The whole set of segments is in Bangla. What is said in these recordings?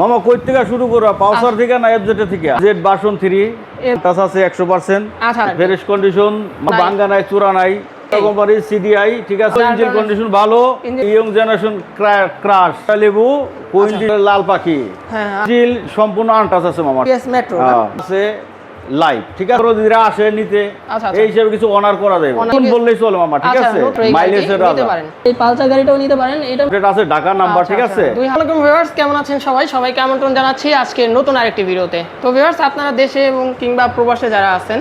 মামা কই থেকে শুরু করো? পাউসার থেকে না এফজেড থেকে? জেড বাসন থ্রি তাস আছে একশো পার্সেন্ট আচ্ছা। Fresh condition. বাঙ্গা নাই চূড়া নাই। কোম্পানি সিডিআই ঠিক আছে? ইঞ্জিন কন্ডিশন ভালো। ইয়ং জেনারেশন ক্রাশ লেবু লাল পাখি। হ্যাঁ। স্টিল সম্পূর্ণ আনটাস আছে মামা মেট্রো হ্যাঁ, আছে। লাইভ ঠিক আছে? যারা আসে নিতে। আচ্ছা, আচ্ছা। এই হিসেবে কিছু অনার করা যাবে। বললেই চলে মামা ঠিক আচ্ছা আছে? মাইলেজের নিতে রাজা পারেন। এই পালসার গাড়িটাও নিতে পারেন এটা এটা আছে ঢাকা নাম্বার ঠিক। আছে? দুই আলাইকুম ভিউয়ার্স কেমন আছেন সবাই? সবাইকে আমন্ত্রণ জানাচ্ছি আজকে নতুন আরেকটি ভিডিওতে। তো ভিউয়ার্স আপনারা দেশে এবং কিংবা প্রবাসে যারা আছেন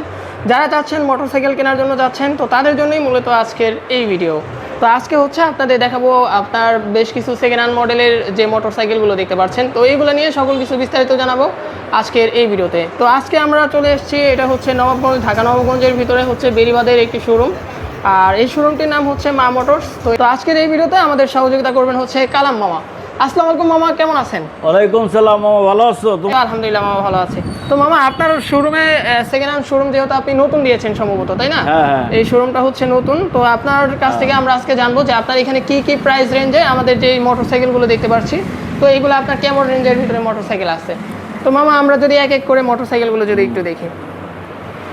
যারা চাচ্ছেন মোটরসাইকেল কেনার জন্য যাচ্ছেন তো তাদের জন্যই মূলত আজকের এই ভিডিও তো আজকে হচ্ছে আপনাদের দেখাবো আপনার বেশ কিছু সেকেন্ড হ্যান্ড মডেলের যে মোটরসাইকেলগুলো দেখতে পাচ্ছেন। তো এইগুলো নিয়ে সকল কিছু বিস্তারিত জানাব আজকের এই ভিডিওতে। তো আজকে আমরা চলে এসেছি, এটা হচ্ছে নবাবগঞ্জ, ঢাকা নবাবগঞ্জের ভিতরে হচ্ছে বেরিবাদের একটি শোরুম আর এই শোরুমটির নাম হচ্ছে মা মোটরস। তো আজকের এই ভিডিওতে আমাদের সহযোগিতা করবেন হচ্ছে কালাম মামা। আসসালামু আলাইকুম মামা কেমন আছেন? ওয়ালাইকুম সালাম মামা ভালো আছো? তুমি? আলহামদুলিল্লাহ মামা ভালো আছে। তো মামা আপনার শোরুমে সেকেন্ড হ্যান্ড শোরুম যেহেতু আপনি নতুন দিয়েছেন সম্ভবত তাই না? হ্যাঁ, হ্যাঁ। এই শোরুমটা হচ্ছে নতুন তো আপনার কাছ থেকে আমরা আজকে জানব যে আপনার এখানে কি কি প্রাইস রেঞ্জে আমাদের যে মোটরসাইকেলগুলো দেখতে পাচ্ছি তো এইগুলো আপনার কেমন রেঞ্জের ভিতরে মোটরসাইকেল আছে? তো মামা আমরা যদি এক এক করে মোটরসাইকেলগুলো যদি একটু দেখি।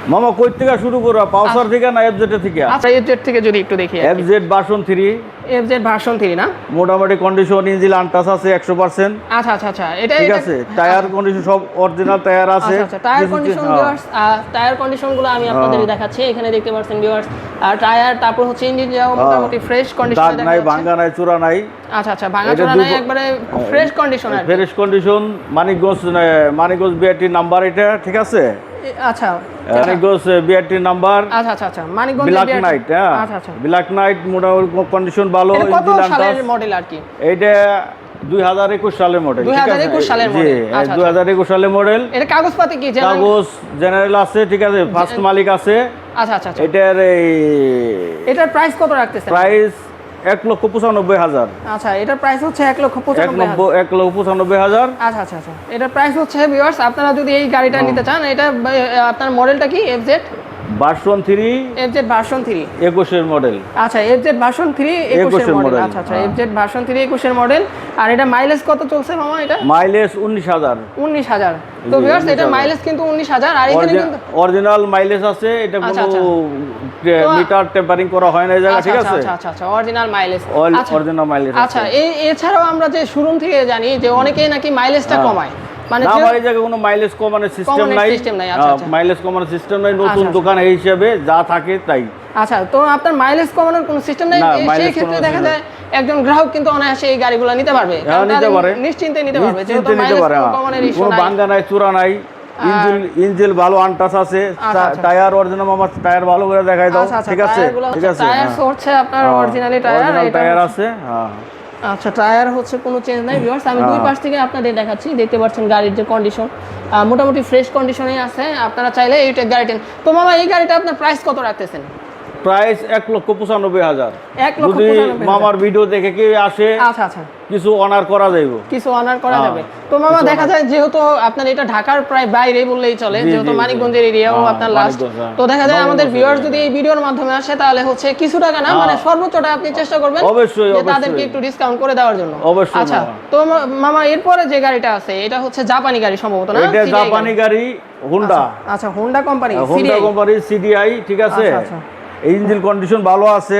মামা কই থেকে শুরু করো? পাউসার থেকে না এফজেড থেকে? আচ্ছা এফজেড থেকে যদি একটু দেখি এফজেড বাসন থ্রি এফজেড ভার্সন থ্রি না? মোটামুটি কন্ডিশন ইঞ্জিন আনটাচ আছে একশো পার্সেন্ট আচ্ছা আচ্ছা আচ্ছা এটা ঠিক আছে? টায়ার কন্ডিশন সব অরিজিনাল টায়ার আছে। আচ্ছা আচ্ছা টায়ার কন্ডিশন হ্যাঁ। ভিউয়ার্স টায়ার কন্ডিশনগুলো আমি আপনাদের হ্যাঁ। দেখাচ্ছি এখানে দেখতে পাচ্ছেন ভিউয়ার্স আর টায়ার তারপর হচ্ছে ইঞ্জিন যাও মোটামুটি ফ্রেশ কন্ডিশনে দেখা নাই ভাঙ্গা নাই চূড়া নাই। আচ্ছা আচ্ছা ভাঙা চোরা নাই একবারে ফ্রেশ কন্ডিশন আর fresh condition Manikganj Manikganj BRT number এটা ঠিক আছে? আচ্ছা। মানিকগঞ্জ বিআরটি নাম্বার আচ্ছা আচ্ছা আচ্ছা। মানিকগঞ্জ ব্ল্যাক নাইট হ্যাঁ? আচ্ছা আচ্ছা। ব্ল্যাক নাইট মোটামুটি কন্ডিশন ভালো কত সালের মডেল আর কি? এইটা দুই হাজার একুশ সালের মডেল 2021 সালের model, আচ্ছা, দুই হাজার একুশ সালের মডেল এটা কাগজপাতি কি কাগজ জেনারেল আছে ঠিক আছে? ফার্স্ট মালিক আছে। আচ্ছা আচ্ছা আচ্ছা। এটার এই এটার প্রাইস কত রাখতেছেন? প্রাইস এক লক্ষ পঁচানব্বই হাজার। আচ্ছা এটার প্রাইস হচ্ছে এক লক্ষ এক পঁচানব্বই এক লক্ষ পঁচানব্বই হাজার। আচ্ছা আচ্ছা আচ্ছা। এটার প্রাইস হচ্ছে ভিউয়ার্স আপনারা যদি এই গাড়িটা নিতে চান এটা আপনার মডেলটা কি? FZ version three FZ version three. একুশের মডেল আচ্ছা এফজেড ভার্সন থ্রি একুশের একুশের মডেল আচ্ছা আচ্ছা। এফজেড ভার্সন থ্রি একুশের মডেল আর এটা মাইলেজ কত চলছে মামা এটা? মাইলেজ উনিশ হাজার। উনিশ হাজার। তো ভিউয়ার্স এটা মাইলেজ কিন্তু উনিশ হাজার আর এখানে কিন্তু অরিজিনাল মাইলেজ আছে এটা আচ্ছা, কোনো মিটার টেম্পারিং করা হয় না জায়গা আচ্ছা ঠিক আচ্ছা আছে? আচ্ছা আচ্ছা আচ্ছা অরিজিনাল মাইলেজ আচ্ছা। অরিজিনাল মাইলেজ আচ্ছা এই এছাড়াও আমরা যে শোরুম থেকে জানি যে অনেকেই নাকি মাইলেজটা হ্যাঁ। কমায়। মানে এই জায়গায় কোনো মাইলেজ কমানোর সিস্টেম নাই। নাই, আচ্ছা, আচ্ছা। মাইলেজ কমানোর সিস্টেম নাই নতুন আচ্ছা, আচ্ছা। দোকান এই হিসেবে যা থাকে তাই। আচ্ছা তো আপনার মাইলেজ কমানোর কোনো সিস্টেম নেই? সেই ক্ষেত্রে দেখা যায় একজন গ্রাহক কিন্তু অনায়াসে এই গাড়িগুলো নিতে পারবে। হ্যাঁ, নিতে পারে। নিশ্চিন্তে নিতে পারবে। যেহেতু নিতে মাইলেজ পারে হ্যাঁ। কমানোর ইস্যু কোনো নাই। বাঙ্গা নাই চূড়া নাই। ইঞ্জিন ইঞ্জিন ভালো আনটাস আছে। টায়ার অরিজিনাল আমার টায়ার ভালো করে দেখাই দাও। ঠিক আছে? ঠিক আছে টায়ার হ্যাঁ। হচ্ছে আপনার অরিজিনালি টায়ার টায়ার আছে হ্যাঁ। আচ্ছা টায়ার হচ্ছে কোনো চেঞ্জ নাই ভিউয়ার্স আমি দুই। পাশ থেকে আপনাদের দেখাচ্ছি দেখতে পাচ্ছেন গাড়ির যে কন্ডিশন মোটামুটি ফ্রেশ কন্ডিশনেই আছে। আপনারা চাইলে এইটা গাড়িটা তো মামা এই গাড়িটা আপনার প্রাইস কত রাখতেছেন? প্রাইস এক লক্ষ পঁচানব্বই হাজার। যদি মামার ভিডিও দেখে কি আসে আচ্ছা আচ্ছা। কিছু অনার করা যাইব। কিছু অনার করা হ্যাঁ, যাবে। তো মামা দেখা যায় যেহেতু আপনার এটা ঢাকার প্রায় বাইরে বললেই চলে যেহেতু। মানিকগঞ্জের এরিয়াও হ্যাঁ, আপনার লাস্ট হ্যাঁ। তো দেখা যায় আমাদের ভিউয়ার্স যদি এই ভিডিওর মাধ্যমে আসে তাহলে হচ্ছে কিছু টাকা না মানে সর্বোচ্চটা আপনি চেষ্টা করবেন অবশ্যই, অবশ্যই। তাদেরকে একটু ডিসকাউন্ট করে দেওয়ার জন্য। অবশ্যই, আচ্ছা তো মামা এরপরে যে গাড়িটা আছে এটা হচ্ছে জাপানি গাড়ি সম্ভবত না? এটা জাপানি গাড়ি। হুন্ডা আচ্ছা হোন্ডা কোম্পানি হোন্ডা কোম্পানির সিডিআই ঠিক আছে? আচ্ছা, আচ্ছা। ইঞ্জিন কন্ডিশন ভালো আছে।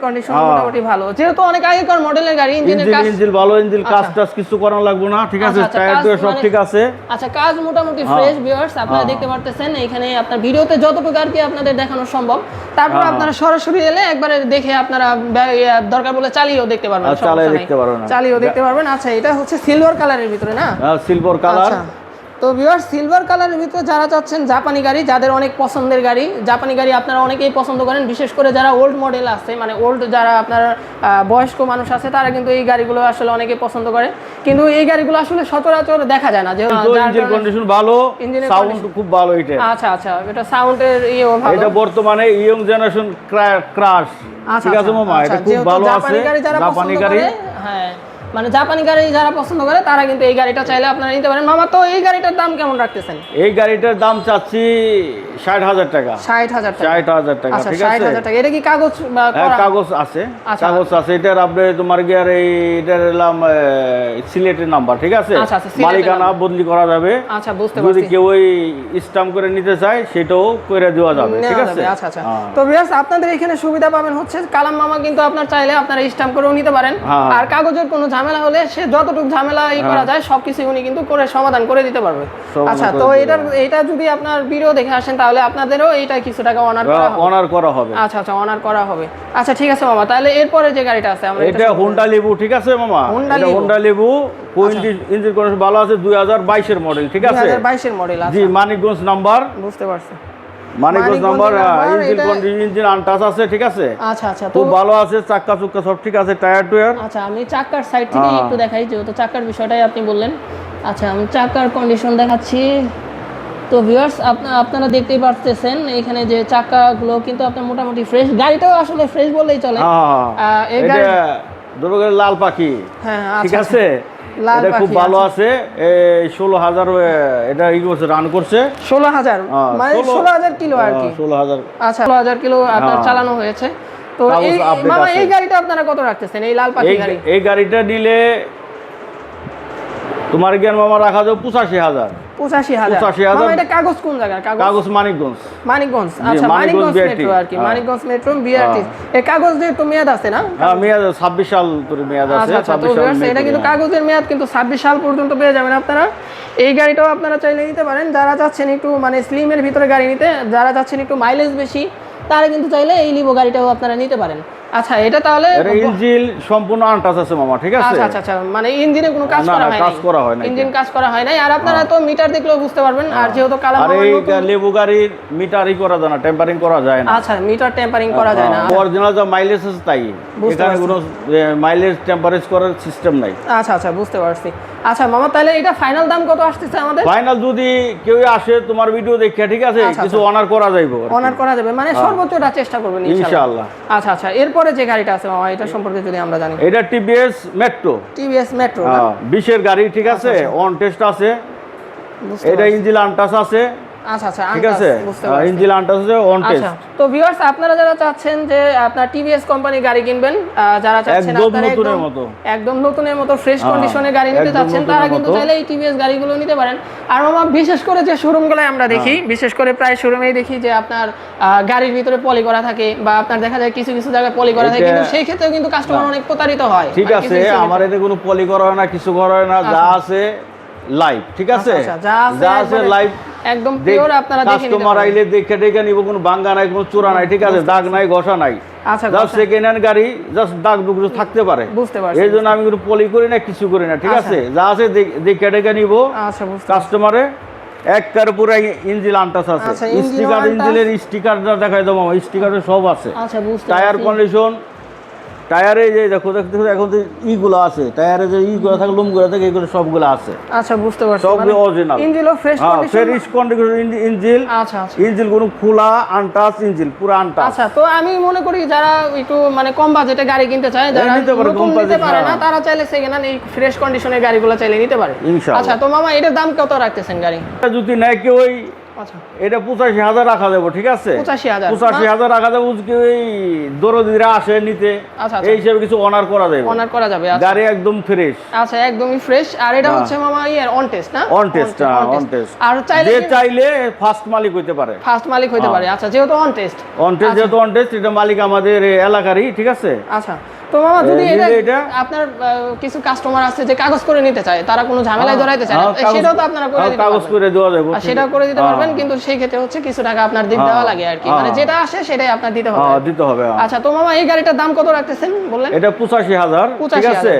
কন্ডিশন হ্যাঁ। মোটামুটি ভালো। যেহেতু অনেক আগেকার মডেলের গাড়ি ইঞ্জিনের কাজ ইঞ্জিন ভালো ইঞ্জিন কাজ টাজ কিছু করানো লাগবে না ঠিক আছে? আচ্ছা, আচ্ছা, টায়ার কাজ টুয়ার সব মানে- ঠিক আছে। আচ্ছা কাজ মোটামুটি হ্যাঁ। ফ্রেশ ভিউয়ার্স আপনারা হ্যাঁ। দেখতে পারতেছেন এখানে আপনার ভিডিওতে যতটুকু আর কি আপনাদের দেখানো সম্ভব। তারপর হ্যাঁ। আপনারা সরাসরি এলে একবারে দেখে আপনারা দরকার বলে চালিয়েও দেখতে পারবেন চালিয়ে দেখতে পারবেন। চালিয়েও দেখতে পারবেন। আচ্ছা এটা হচ্ছে সিলভার কালারের ভিতরে না? সিলভার কালার আচ্ছা। তো ভিউয়ার সিলভার কালারের ভিতরে যারা চাচ্ছেন জাপানি গাড়ি যাদের অনেক পছন্দের গাড়ি জাপানি গাড়ি আপনারা অনেকেই পছন্দ করেন বিশেষ করে যারা ওল্ড মডেল আছে মানে ওল্ড যারা আপনার বয়স্ক মানুষ আছে তারা কিন্তু এই গাড়িগুলো আসলে অনেকে পছন্দ করে। কিন্তু এই গাড়িগুলো আসলে সচরাচর দেখা যায় না যে যার ইঞ্জিন কন্ডিশন ভালো সাউন্ড খুব ভালো এটা। আচ্ছা আচ্ছা এটা সাউন্ডের ইয়েও ভালো। এটা বর্তমানে ইয়ং জেনারেশন ক্রাশ ঠিক আছে আচ্ছা, মামা এটা আচ্ছা, খুব ভালো আছে জাপানি গাড়ি। হ্যাঁ। মানে জাপানি গাড়ি যারা পছন্দ করে, তারা কিন্তু এই গাড়িটা চাইলে আপনারা নিতে পারেন। মামা, তো এই গাড়িটার দাম কেমন রাখতেছেন? এই গাড়িটার দাম চাচ্ছি ষাট হাজার টাকা। ষাট হাজার টাকা। ষাট হাজার টাকা আচ্ছা ঠিক আছে? টাকা। এটা কি কাগজ হ্যাঁ? কাগজ আছে আচ্ছা। কাগজ আছে। এটার আপনি তোমার আর এই এটার এলাম সিলেটের নাম্বার ঠিক আছে? আচ্ছা, মালিকানা বদলি করা যাবে। আচ্ছা বুঝতে যদি কেউ ওই করে নিতে চায় সেটাও করে দেওয়া যাবে ঠিক আছে? আচ্ছা আচ্ছা। হ্যাঁ। তো আপনাদের এখানে সুবিধা পাবেন হচ্ছে কালাম মামা কিন্তু আপনার চাইলে আপনারা স্ট্যাম্প করেও নিতে পারেন। হ্যাঁ। আর কাগজের কোনো ঝামেলা হলে সে যতটুকু ঝামেলা ই করা যায় সবকিছু উনি কিন্তু করে সমাধান করে দিতে পারবে। আচ্ছা তো এটার এটা যদি আপনার ভিডিও দেখে আসেন তাহলে আপনাদেরও এইটা কিছু টাকা অনার করা হবে। অনার করা হবে। আচ্ছা আচ্ছা অনার করা হবে। আচ্ছা ঠিক আছে মামা তাহলে এরপরে যে গাড়িটা আছে আমরা এটা হোন্ডা লেবু ঠিক আছে মামা? এটা। হোন্ডা লেবু ইঞ্জিন ইঞ্জিন কন্ডিশন ভালো আছে দুই হাজার বাইশের মডেল ঠিক আছে? হাজার বাইশের মডেল জি মানিকগঞ্জ নাম্বার। বুঝতে পারছি। Manikganj Manikganj number number, engine condition engine untouch আছে ঠিক আছে? আচ্ছা আচ্ছা খুব ভালো আছে চাক্কা চুক্কা সব ঠিক আছে টায়ার টুয়ার। আচ্ছা আমি চাকার সাইড থেকে হ্যাঁ। একটু দেখাই যেহেতু চাকার বিষয়টাই আপনি বললেন। আচ্ছা আমি চাকার কন্ডিশন দেখাচ্ছি। তো ভিউয়ার্স আপনারা দেখতেই পারতেছেন এখানে যে চাকাগুলো কিন্তু আপনার মোটামুটি ফ্রেশ গাড়িটাও আসলে ফ্রেশ বললেই চলে। এই গাড়ি লাল পাখি। হ্যাঁ ঠিক আচ্ছা। আছে? লাল এটা খুব ভালো আছে। এই ষোলো হাজার এটা ই করছে রান করছে। ষোলো হাজার? মানে ষোলো- হাজার কিলো আর কি। ষোলো হাজার। আচ্ছা ষোলো হাজার কিলো আপনার হ্যাঁ। চালানো হয়েছে। তো এই মামা এই গাড়িটা আপনারা কত রাখতেছেন? এই লাল পাখি এই গাড়ি? এই গাড়িটা নিলে তোমার জ্ঞান মামা রাখা যাবে পঁচাশি হাজার। পঁচাশি হাজার। 85,000 মামা এটা কাগজ কোন জায়গার? কাগজ? কাগজ মানিকগঞ্জ। মানিকগঞ্জ। আচ্ছা মানিকগঞ্জ মানিকগঞ্জ মেট্রো আর কি। Manikganj metro BRT. এই কাগজ দিয়ে তো মেয়াদ আছে না? হ্যাঁ মেয়াদ ছাব্বিশ সাল করে মেয়াদ আছে তো ছাব্বিশ সাল এটা কিন্তু। কাগজের মেয়াদ কিন্তু ছাব্বিশ সাল পর্যন্ত পেয়ে যাবেন আপনারা। এই গাড়িটাও আপনারা চাইলে নিতে পারেন। যারা চাচ্ছেন একটু মানে স্লিমের ভিতরে গাড়ি নিতে যারা চাচ্ছেন একটু মাইলেজ বেশি তারা কিন্তু চাইলে এই লিভো গাড়িটাও আপনারা নিতে পারেন। আচ্ছা এটা তাহলে ইঞ্জিন সম্পূর্ণ আনটাচ আছে মামা ঠিক আছে? আচ্ছা আচ্ছা আচ্ছা মানে ইঞ্জিনে কোনো কাজ না, করা না, কাজ করা হয় নাই। ইঞ্জিন কাজ করা হয় নাই। আর আপনারা তো মিটার দেখলেও বুঝতে পারবেন আর যেহেতু কালাম আর এই লেবু গাড়ির মিটারই করা যায় না টেম্পারিং করা যায় না। আচ্ছা মিটার টেম্পারিং করা যায় না। অরিজিনাল যা মাইলেজ আছে তাই। এখানে কোনো মাইলেজ টেম্পারেজ করার সিস্টেম নাই। আচ্ছা আচ্ছা বুঝতে পারছি। আচ্ছা মামা তাহলে এটা ফাইনাল দাম কত আসতেছে আমাদের? ফাইনাল যদি কেউ আসে তোমার ভিডিও দেখে ঠিক আছে? আচ্ছা, কিছু অনার করা যাইবো অনার করা যাবে মানে সর্বোচ্চটা চেষ্টা করবেন ইনশাআল্লাহ আচ্ছা আচ্ছা এরপরে যে গাড়িটা আছে মামা এটা সম্পর্কে যদি আমরা জানি। এটা টিভিএস মেট্রো টিভিএস মেট্রো বিশের গাড়ি ঠিক আছে? অন টেস্ট আছে। এটা ইঞ্জিন আনটাস আছে। আচ্ছা আচ্ছা ঠিক আছে? ইঞ্জিন আনটাস আছে অন টেস্ট আচ্ছা তো ভিউয়ার্স আপনারা যারা চাচ্ছেন যে আপনার টিভিএস কোম্পানি গাড়ি কিনবেন যারা চাচ্ছেন আপনারা একদম- মতো। একদম নতুনের মতো ফ্রেশ হ্যাঁ, কন্ডিশনে গাড়ি নিতে চাচ্ছেন তারা কিন্তু চাইলে এই টিভিএস গাড়িগুলো নিতে পারেন। আর মামা বিশেষ করে যে শোরুমগুলো আমরা দেখি। বিশেষ করে প্রায় শোরুমেই দেখি যে আপনার গাড়ির ভিতরে পলি করা থাকে বা আপনার দেখা যায় কিছু কিছু জায়গায় পলি করা থাকে কিন্তু সেই ক্ষেত্রেও কিন্তু কাস্টমার অনেক প্রতারিত হয় ঠিক মানে আছে আমার এতে কোনো পলি করা হয় না কিছু করা হয় না যা আছে লাইভ ঠিক আছে? আচ্ছা, যা আছে লাইভ একদম পিওর আপনারা দেখে নিতে কাস্টমার। আইলে দেখে দেখে নিব কোনো নাই কোনো চূড়া নাই ঠিক আছে দাগ নাই ঘষা নাই। আচ্ছা জাস্ট সেকেন্ড হ্যান্ড গাড়ি জাস্ট দাগ থাকতে পারে। বুঝতে পারছি এই জন্য আমি কোনো পলি করি না কিছু করি না ঠিক আছে? যা আছে দেখ- দেখে নিব। আচ্ছা বুঝতে কাস্টমারে এক কার পুরো ইঞ্জিন আনটাস আছে। আচ্ছা, স্টিকার। ইঞ্জিনের স্টিকারটা দেখাই দেবো স্টিকারে সব আছে। আচ্ছা বুঝতে টায়ার কন্ডিশন টায়ারে যে দেখো দেখো এখন যে ইগুলো আছে টায়ারে যে ইগুলো থাকে লুমগুলো থাকে এগুলো সবগুলো আছে। আচ্ছা বুঝতে পারছি। সবগুলো অরিজিনাল ইঞ্জিনও ফ্রেশ হ্যাঁ কন্ডিশন ফ্রেশ কন্ডিশন ইঞ্জিন আচ্ছা আচ্ছা। ইঞ্জিন কোনো খোলা আনটাচ ইঞ্জিন পুরো আনটাচ আচ্ছা তো আমি মনে করি যারা একটু মানে কম বাজেটে গাড়ি কিনতে চায় যারা নিতে পারে, না হ্যাঁ। তারা চাইলে সেকেন্ড হ্যান্ড এই ফ্রেশ কন্ডিশনের গাড়িগুলো চাইলে নিতে পারে। ইনশাআল্লাহ। আচ্ছা তো মামা এটার দাম কত রাখতেছেন গাড়ি? যদি নেয় কেউ ওই এটা পঁচাশি হাজার রাখা যাব ঠিক আছে? পঁচাশি হাজার। রাখা যাব কেউ এই দরদিরা আসে নিতে আচ্ছা, আচ্ছা। এই হিসেবে কিছু অনার করা যাবে। অনার করা যাবে আচ্ছা। গাড়ি একদম ফ্রেশ আচ্ছা একদমই ফ্রেশ আর এটা হচ্ছে মামা ইয়ের অন টেস্ট না? অন টেস্ট অন টেস্ট আর চাইলে যে চাইলে ফার্স্ট মালিক হইতে পারে। ফার্স্ট মালিক হইতে পারে। আচ্ছা যেহেতু অন টেস্ট অন টেস্ট যেহেতু অন টেস্ট এটা মালিক আমাদের এলাকারই ঠিক আছে? আচ্ছা। তো মামা যদি এটা আপনার কিছু কাস্টমার আছে যে কাগজ করে নিতে চায় তারা কোনো ঝামেলায় জড়াইতে চায় না হ্যাঁ, সেটাও তো আপনারা করে হ্যাঁ, দিতে কাগজ করে দেওয়া যাবে সেটা সেটাও করে দিতে হ্যাঁ, পারবেন কিন্তু সেই ক্ষেত্রে হচ্ছে কিছু টাকা আপনার দিতে দেওয়া লাগে আর কি। হ্যাঁ। মানে যেটা আসে সেটাই আপনার দিতে হবে। হ্যাঁ, দিতে হবে হ্যাঁ। আচ্ছা তো মামা এই গাড়িটার দাম কত রাখতেছেন বললেন? এটা পঁচাশি হাজার ঠিক আছে?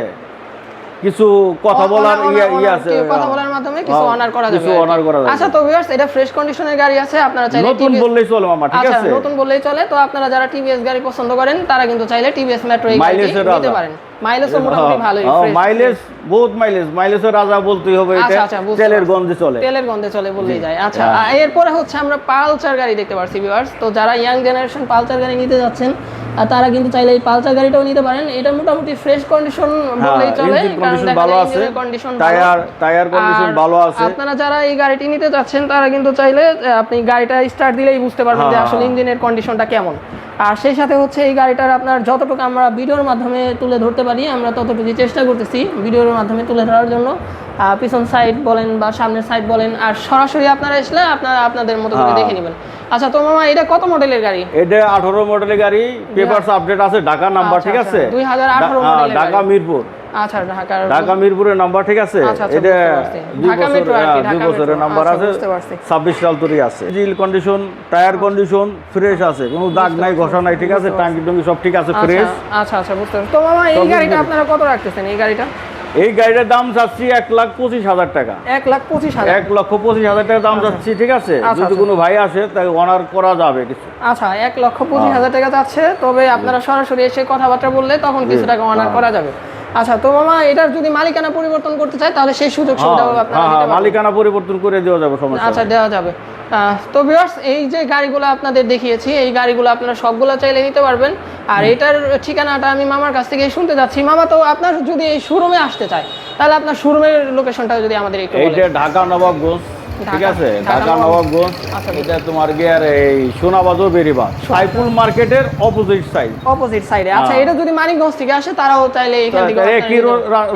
কিছু কথা বলার ইয়ে অনার- ইয়ে আছে কথা বলার মাধ্যমে কিছু হ্যাঁ, অনার করা যাবে কিছু অনার করা যাবে। আচ্ছা তো ভিউয়ার্স এটা ফ্রেশ কন্ডিশনের গাড়ি আছে আপনারা চাইলে নতুন বললেই চলো মামা ঠিক আচ্ছা আছে? নতুন বললেই চলে তো আপনারা যারা টিভিএস গাড়ি পছন্দ করেন তারা কিন্তু চাইলে টিভিএস মেট্রো এই মাইলেজের নিতে পারেন। মাইলেজও মোটামুটি ভালোই হ্যাঁ, মাইলেজ বহুত মাইলেজ মাইলেজের রাজা বলতেই হবে আচ্ছা, এটা। আচ্ছা, বুঝতে তেলের গন্ধে চলে। তেলের গন্ধে চলে বললেই যায়। আচ্ছা হ্যাঁ। এরপরে হচ্ছে আমরা পালসার গাড়ি দেখতে পাচ্ছি ভিউয়ার্স তো যারা ইয়াং জেনারেশন পালসার গাড়ি নিতে যাচ্ছেন আর তারা কিন্তু চাইলে এই পালসার গাড়িটাও নিতে পারেন। এটা মোটামুটি ফ্রেশ কন্ডিশন বলেই চলে কারণ কন্ডিশন ভালো আছে কন্ডিশন টায়ার টায়ার কন্ডিশন ভালো আছে। আপনারা যারা এই গাড়িটি নিতে যাচ্ছেন তারা কিন্তু চাইলে আপনি গাড়িটা স্টার্ট দিলেই বুঝতে পারবেন যে হ্যাঁ, আসলে হ্যাঁ। ইঞ্জিনের কন্ডিশনটা কেমন। আর সেই সাথে হচ্ছে এই গাড়িটার আপনার যতটুকু আমরা ভিডিওর মাধ্যমে তুলে ধরতে পারি আমরা ততটুকু চেষ্টা করতেছি ভিডিওর মাধ্যমে তুলে ধরার জন্য। পিছন সাইড বলেন বা সামনের সাইড বলেন আর সরাসরি আপনারা আসলে আপনারা আপনাদের মতো করে হ্যাঁ। দেখে নেবেন। আচ্ছা তো মামা এটা কত মডেলের গাড়ি? এটা আঠারো মডেলের গাড়ি। পেপারস আপডেট আছে ঢাকা নাম্বার আচ্ছা, ঠিক আচ্ছা, আছে 2018 ডা- হ্যাঁ, মডেলের ঢাকা মিরপুর। আচ্ছা ঢাকা মিরপুরের নাম্বার ঠিক আছে? আচ্ছা, আচ্ছা, এটা ঢাকা মেট্রো কি, হ্যাঁ, দুই ঢাকা বছরের নাম্বার আচ্ছা, আছে। ছাব্বিশ সাল তৈরি আছে। জিল কন্ডিশন টায়ার কন্ডিশন ফ্রেশ আছে। কোনো দাগ নাই ঘষা নাই ঠিক আছে? টাঙ্কি টুঙ্কি সব ঠিক আছে ফ্রেশ আচ্ছা আচ্ছা বুঝতে পারছি। তো মামা এই গাড়িটা আপনারা কত রাখতেছেন এই গাড়িটা? এই গাড়িটার দাম চাচ্ছি এক লাখ পঁচিশ হাজার টাকা। এক লাখ পঁচিশ হাজার। এক লক্ষ পঁচিশ হাজার টাকা দাম যাচ্ছি ঠিক আছে? যদি। কোনো ভাই আসে তাকে অনার করা যাবে কিছু। আচ্ছা এক লক্ষ পঁচিশ হাজার টাকা যাচ্ছে তবে আপনারা সরাসরি এসে কথাবার্তা বললে তখন কিছু টাকা অনার হ্যাঁ। করা যাবে। আচ্ছা তো মামা এটার যদি মালিকানা পরিবর্তন করতে চায় তাহলে সেই সুযোগ সুবিধাও হ্যাঁ আপনারা হ্যাঁ মালিকানা পরিবর্তন করে দেওয়া যাবে সমস্যা আচ্ছা দেওয়া যাবে। তো ভিউয়ার্স এই যে গাড়িগুলো আপনাদের দেখিয়েছি এই গাড়িগুলো আপনারা সবগুলো চাইলে নিতে পারবেন। আর এটার ঠিকানাটা আমি মামার কাছ থেকে শুনতে যাচ্ছি। মামা তো আপনার যদি এই শোরুমে আসতে চায় তাহলে আপনার শোরুমের লোকেশনটা যদি আমাদের একটু এইটা ঢাকা নবাবগঞ্জ ঠিক আছে ঢাকা নবাবগঞ্জ আচ্ছা, এটা তোমার গিয়ার এই সোনাবাজো বেরিবা সাইফুল মার্কেটের অপোজিট সাইড অপোজিট সাইডে আচ্ছা হ্যাঁ। এটা যদি মানিকগঞ্জ থেকে আসে তারাও চাইলে এখান থেকে একই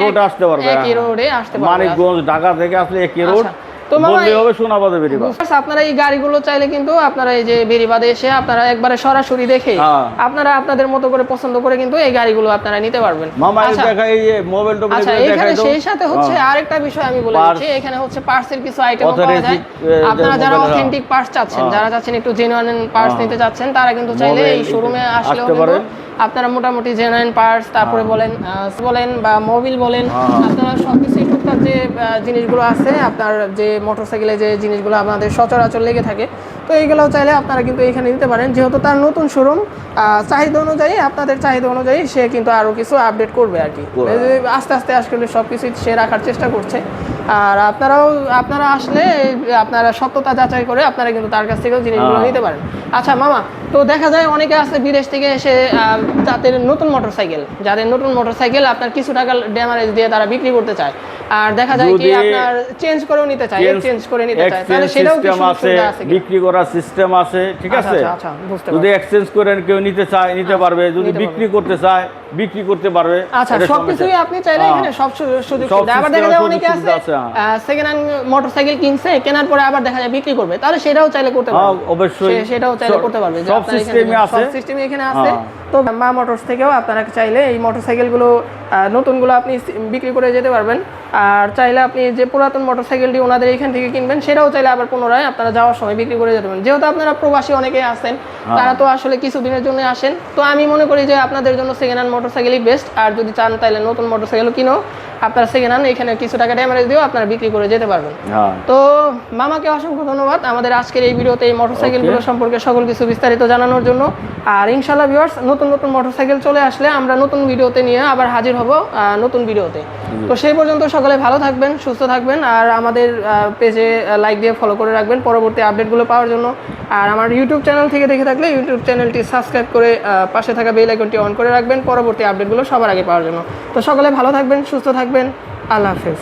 রোডে আসতে পারবে একই হ্যাঁ। রোডে আসতে পারবে। মানিকগঞ্জ ঢাকা থেকে আসলে একই রোড। আচ্ছা, তো হবে আপনারা এই গাড়িগুলো চাইলে কিন্তু আপনারা এই যে বেরিবাদে এসে আপনারা একবারে সরাসরি দেখে হ্যাঁ। আপনারা আপনাদের মতো করে পছন্দ করে কিন্তু এই গাড়িগুলো আপনারা নিতে পারবেন মামা দেখা এই মোবাইল টোবাইল আচ্ছা এখানে সেই সাথে হচ্ছে হ্যাঁ। আরেকটা বিষয় আমি বলে দিচ্ছি এখানে হচ্ছে পার্টসের কিছু আইটেম পাওয়া যায় Authentic, এ, যে আপনারা যারা হ্যাঁ। অথেন্টিক পার্টস চাচ্ছেন হ্যাঁ। যারা চাচ্ছেন একটু জেনুইন পার্টস হ্যাঁ। নিতে চাচ্ছেন তারা কিন্তু চাইলে এই Mobile, শোরুমে আসলেও কিন্তু আপনারা মোটামুটি জেনুইন পার্টস তারপরে বলেন বলেন বা মোবিল বলেন হ্যাঁ। আপনারা সবকিছু যে জিনিসগুলো আছে আপনার যে মোটরসাইকেলে যে জিনিসগুলো আমাদের সচরাচর লেগে থাকে তো এইগুলো চাইলে আপনারা কিন্তু এখানে নিতে পারেন। যেহেতু তার নতুন শোরুম চাহিদা অনুযায়ী আপনাদের চাহিদা অনুযায়ী সে কিন্তু আরও কিছু আপডেট করবে আর কি। আস্তে আস্তে আসলে সব কিছুই সে রাখার চেষ্টা করছে। আর আপনারাও আপনারা আসলে আপনারা সত্যতা যাচাই করে আপনারা কিন্তু তার কাছ থেকেও জিনিসগুলো হ্যাঁ। নিতে পারেন। আচ্ছা মামা তো দেখা যায় অনেকে আছে বিদেশ থেকে এসে তাদের নতুন মোটরসাইকেল যাদের নতুন মোটরসাইকেল আপনার কিছু টাকা ড্যামারেজ দিয়ে তারা বিক্রি করতে চায়। আর দেখা যায় কি আপনার চেঞ্জ করেও নিতে চেঞ্জ করে নিতে তাহলে সেটাও কি আছে সুবিধা আছে বিক্রি করার সিস্টেম আছে ঠিক আচ্ছা, আছে আচ্ছা, আচ্ছা, যদি এক্সচেঞ্জ করে কেউ নিতে চায় নিতে পারবে যদি বিক্রি করতে চায় বিক্রি করতে পারবে আচ্ছা সবকিছুই আপনি চাইলে হ্যাঁ। এখানে সব সুযোগ সুবিধা আবার দেখা যায় অনেকে আছে হ্যাঁ। সেকেন্ড হ্যান্ড মোটরসাইকেল কিনছে কেনার পরে আবার দেখা যায় বিক্রি করবে তাহলে সেটাও চাইলে করতে হ্যাঁ, পারবে অবশ্যই। সেটাও চাইলে করতে পারবে সব এখানে- আছে। সব এখানে আছে হ্যাঁ। তো মা মোটরস থেকেও আপনারা চাইলে এই মোটরসাইকেলগুলো নতুনগুলো আপনি বিক্রি করে যেতে পারবেন আর চাইলে আপনি যে পুরাতন মোটরসাইকেলটি ওনাদের এখান থেকে কিনবেন সেটাও চাইলে আবার পুনরায় আপনারা যাওয়ার সময় বিক্রি করে যেতে পারেন যেহেতু আপনারা প্রবাসী অনেকে আসেন হ্যাঁ। তারা তো আসলে কিছুদিনের জন্য আসেন। তো আমি মনে করি যে আপনাদের জন্য সেকেন্ড হ্যান্ড মোটরসাইকেলই বেস্ট আর যদি চান তাহলে নতুন মোটরসাইকেলও কিনো। আপনারা সেকেন্ড হ্যান্ড এখানে কিছু টাকা ড্যামারেজ দিয়েও আপনারা বিক্রি করে যেতে পারবেন। হ্যাঁ। তো মামাকে অসংখ্য ধন্যবাদ আমাদের আজকের এই ভিডিওতে এই মোটরসাইকেলগুলো সম্পর্কে সকল কিছু বিস্তারিত জানানোর জন্য। আর ইনশাল্লাহ ভিউয়ার্স নতুন নতুন মোটরসাইকেল চলে আসলে আমরা নতুন ভিডিওতে নিয়ে আবার হাজির হব নতুন ভিডিওতে। তো সেই পর্যন্ত সকলে ভালো থাকবেন সুস্থ থাকবেন আর আমাদের পেজে লাইক দিয়ে ফলো করে রাখবেন পরবর্তী আপডেটগুলো পাওয়ার জন্য। আর আমার ইউটিউব চ্যানেল থেকে দেখে থাকলে ইউটিউব চ্যানেলটি সাবস্ক্রাইব করে পাশে থাকা বেল আইকনটি অন করে রাখবেন পরবর্তী আপডেটগুলো সবার আগে পাওয়ার জন্য। তো সকলে ভালো থাকবেন সুস্থ থাকবেন। আল্লাহ হাফেজ।